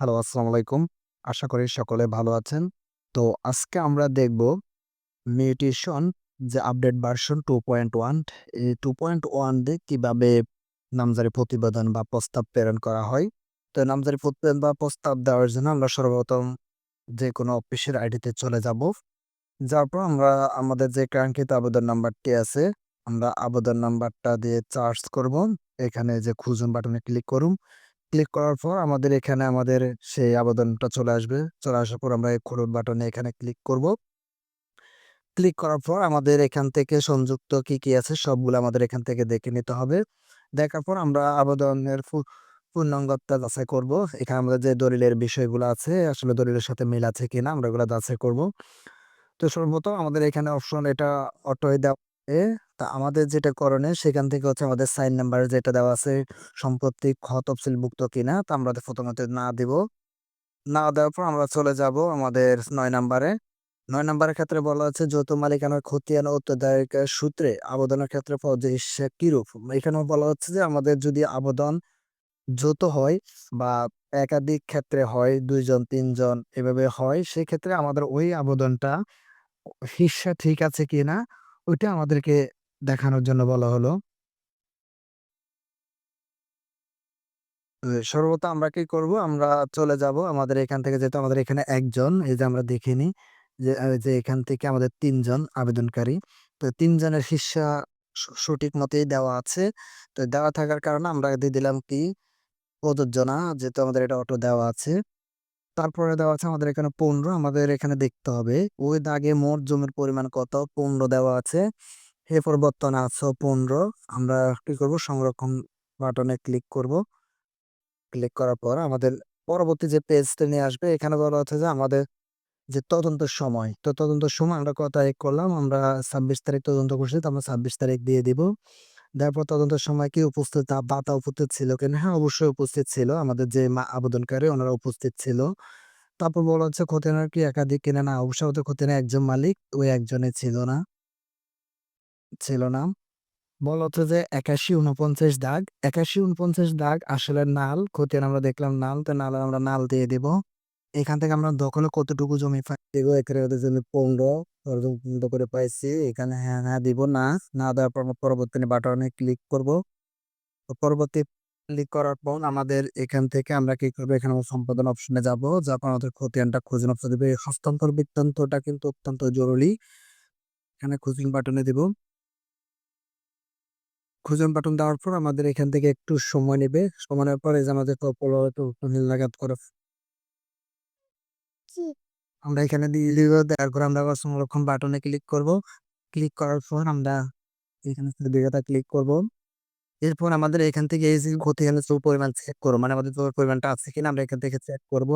Hello, আসসালামু আলাইকুম। আশা করি সকলে ভালো আছেন। তো আজকে আমরা দেখব মিউটেশন যে আপডেট ভার্সন 2.1 এই 2.1 দিয়ে কীভাবে নামজারি প্রতিবেদন বা প্রস্তাব প্রেরণ করা হয়। তো নামজারি প্রতিবেদন বা প্রস্তাব দেওয়ার জন্য আমরা সর্বপ্রথম যেকোনো অফিসের আইডিতে চলে যাব। যার পর আমরা আমাদের যে কাঙ্ক্ষিত আবেদন নাম্বারটি আছে, আমরা আবেদন নাম্বারটা দিয়ে চার্জ করব। এখানে যে খুঁজুন বাটনে ক্লিক করুন। ক্লিক করার পর আমাদের এখানে আমাদের সেই আবেদনটা চলে আসবে। চলে আসার পর আমরা এই বাটনে এখানে ক্লিক করব। ক্লিক করার পর আমাদের এখান থেকে সংযুক্ত কি, কি আছে সবগুলো আমাদের এখান থেকে দেখে নিতে হবে। দেখার পর আমরা আবেদনের পূর্ণাঙ্গতা যাচাই করব। এখানে আমাদের যে দলিলের বিষয়গুলো আছে আসলে দলিলের সাথে মিল আছে কিনা আমরা এগুলা যাচাই করব। তো সর্বপ্রথম আমাদের এখানে অপশন এটা অটোই দেওয়া তা আমাদের যেটা করণীয়, সেখান থেকে হচ্ছে আমাদের সাইন নাম্বার যেটা দেওয়া আছে, সম্পত্তি খ তফসিলভুক্ত কিনা, তা আমরা প্রথমত না দিব। না দেওয়ার পর আমরা চলে যাব আমাদের নয় নাম্বারে। নয় নাম্বারের ক্ষেত্রে বলা হচ্ছে, যৌথ মালিকানার খতিয়ান উত্তরাধিকার সূত্রে আবেদনের ক্ষেত্রে হিস্যা কিরূপ? এখানেও বলা হচ্ছে যে, আমাদের যদি আবেদন যৌথ হয় বা একাধিক ক্ষেত্রে হয়, দুইজন, তিনজন এভাবে হয়, সেক্ষেত্রে আমাদের ওই আবেদনটা হিস্যা ঠিক আছে কিনা, ওইটা আমাদেরকে দেখানোর জন্য বলা হলো। সর্বপ্রথম আমরা কি করব? আমরা চলে যাব আমাদের এখান থেকে, যেহেতু আমাদের এখানে ১ জন এই যে আমরা দেখে নিই যে যে এখান থেকে আমাদের তিনজন আবেদনকারী। তো ৩ জনের হিস্যা সঠিক মতেই দেওয়া আছে। তো দেওয়া থাকার কারণে আমরা দিয়ে দিলাম কি প্রযোজ্য না যেহেতু আমাদের এটা অটো দেওয়া আছে। তারপরে দেওয়া আছে আমাদের এখানে ১৫ আমাদের এখানে দেখতে হবে ওই দাগে মোট জমির পরিমাণ কত? ১৫ দেওয়া আছে। এরপর বর্তমানে আছে ১৫ আমরা কি করব? সংরক্ষণ বাটনে ক্লিক করব। ক্লিক করার পর আমাদের পরবর্তী যে পেজটা নিয়ে আসবে এখানে বলা হচ্ছে যে আমাদের যে তদন্ত সময়, তো তদন্ত সময় আমরা কত তারিখ করলাম? আমরা ২৬ তারিখ তদন্ত করছি তো আমরা ২৬ তারিখ দিয়ে দিব। তারপর পর তদন্তের সময় কি উপস্থিত দাতা উপস্থিত ছিল কিনা? হ্যাঁ, অবশ্যই উপস্থিত ছিল। আমাদের যে আবেদনকারী ওনারা উপস্থিত ছিল। তারপর বলা হচ্ছে খতিয়ানের কি একাধিক কিনা? না, অবশ্যই আমাদের খতিয়ানের একজন মালিক, ওই একজনই ছিল না। ছিল না। হচ্ছে যে ৮১-৪৯ দাগ। ৮১-৪৯ দাগ আসলে নাল, খতিয়ান আমরা দেখলাম নাল, তো নালে আমরা নাল দিয়ে দিব। এখান থেকে আমরা দখলে কতটুকু জমি পাই দিব? এখানে জমি ১৫ পর্যন্ত করে পাইছি। এখানে হ্যাঁ, হ্যাঁ দিব না। না দেওয়ার পর পরবর্তী বাটনে ক্লিক করব। পরবর্তী ক্লিক করার পর আমাদের এখান থেকে আমরা কি করব? এখানে সম্পাদন অপশনে যাব। পর আমাদের খতিয়ানটা খুঁজুন অপশন দিবে। হস্তান্তর বৃত্তান্তটা কিন্তু অত্যন্ত জরুরি। এখানে খুঁজুন বাটনে দিব। খুঁজুন বাটন দেওয়ার পর আমাদের এখান থেকে একটু সময় নেবে। সময় নেওয়ার পর যে আমাদের নীল লাগাত করে আমরা এখানে দেওয়ার পর আমরা সংরক্ষণ বাটনে ক্লিক করব। ক্লিক করার পর আমরা এখানে দিকেটা ক্লিক করব। এরপর আমাদের এখান থেকে এই যে খতিয়ানের জমির পরিমাণ চেক করব। মানে আমাদের জমির পরিমাণটা আছে কিনা আমরা এখান থেকে চেক করব।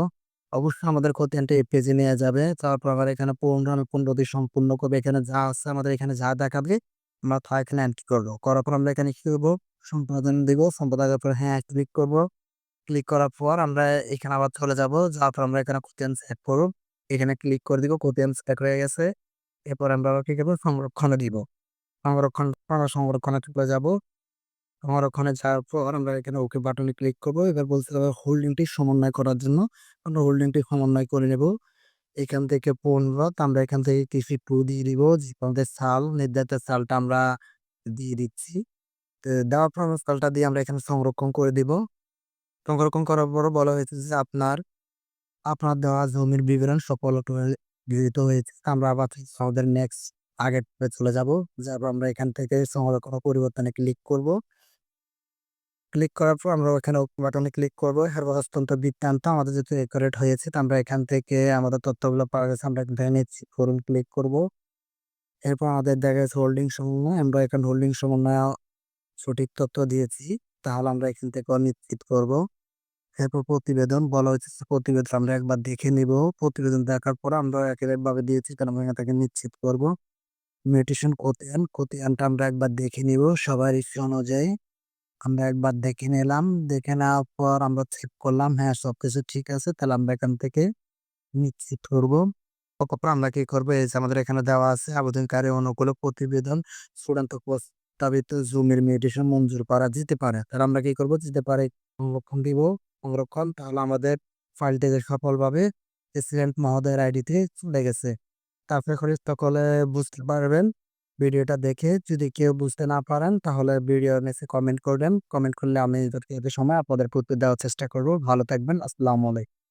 অবশ্যই আমাদের খতিয়ানটা এই পেজে নিয়ে যাবে। তারপর আবার এখানে ১৫ আমি ১৫ দিয়ে সম্পূর্ণ করবে এখানে যা আছে আমাদের এখানে যা দেখাবে আমরা এখানে এন্ট্রি করব। করার পর আমরা এখানে কি করব? সম্পাদন দিব। সম্পাদনের পর হ্যাঁ ক্লিক করব। ক্লিক করার পর আমরা এখানে আবার চলে যাব। যাওয়ার পর আমরা এখানে খতিয়ান চেক করব। এখানে ক্লিক করে দিব। খতিয়ান চেক হয়ে গেছে। এরপর আমরা কি করব? সংরক্ষণে দিব। সংরক্ষণ, সংরক্ষণে চলে যাব। সংরক্ষণে যাওয়ার পর আমরা এখানে ওকে বাটনে ক্লিক করব। এবার বলতে হবে হোল্ডিংটি সমন্বয় করার জন্য আমরা হোল্ডিংটি সমন্বয় করে নেব। এখান থেকে ১৫ তো আমরা এখান থেকে কৃষি টু দিয়ে দিব। আমাদের সাল নির্ধারিত সালটা আমরা দিয়ে দিচ্ছি। দেওয়ার পর সালটা দিয়ে আমরা এখানে সংরক্ষণ করে দিব। সংরক্ষণ করার পর বলা হয়েছে যে আপনার আপনার দেওয়া জমির বিবরণ সফলভাবে গৃহীত হয়েছে। আমরা আবার আমাদের নেক্সট আগের চলে যাব। যাওয়ার পর আমরা এখান থেকে সংরক্ষণ পরিবর্তনে ক্লিক করব। ক্লিক করার পর আমরা ওখানে বাটনে ক্লিক করব এরপর হস্তান্তর বৃত্তান্ত আমাদের যেহেতু একুরেট হয়েছে তো আমরা এখান থেকে আমাদের তথ্যগুলো পাওয়া গেছে আমরা নিশ্চিত করুন ক্লিক করব। এরপর আমাদের দেখা গেছে হোল্ডিং সমন্বয় আমরা এখানে হোল্ডিং সমন্বয় সঠিক তথ্য দিয়েছি। তাহলে আমরা এখান থেকে নিশ্চিত করব। এরপর প্রতিবেদন বলা হয়েছে প্রতিবেদন আমরা একবার দেখে নিব। প্রতিবেদন দেখার পর আমরা একেকভাবে দিয়েছি কারণ আমরা এখান থেকে নিশ্চিত করব। মিউটেশন খতিয়ান, খতিয়ানটা আমরা একবার দেখে নিব সবার ইচ্ছা অনুযায়ী। আমরা একবার দেখে নিলাম। দেখে নেওয়ার পর আমরা চেক করলাম হ্যাঁ, সবকিছু ঠিক আছে। তাহলে আমরা এখান থেকে নিশ্চিত করব আমরা কি করব? এই যে আমাদের এখানে দেওয়া আছে আবেদনকারী অনুকূলে প্রতিবেদন চূড়ান্ত প্রস্তাবিত জমির মিউটেশন মঞ্জুর করা যেতে পারে। তাহলে আমরা কি করব? যেতে পারে সংরক্ষণ দিব। সংরক্ষণ তাহলে আমাদের ফাইল থেকে সফলভাবে প্রেসিডেন্ট মহোদয়ের আইডিতে চলে গেছে তারপরে সকলে বুঝতে পারবেন ভিডিওটা দেখে যদি কেউ বুঝতে না পারেন, তাহলে ভিডিও নিচে কমেন্ট করবেন। কমেন্ট করলে আমি সময় আপনাদের উত্তর দেওয়ার চেষ্টা করব। ভালো থাকবেন। আসসালামু আলাইকুম।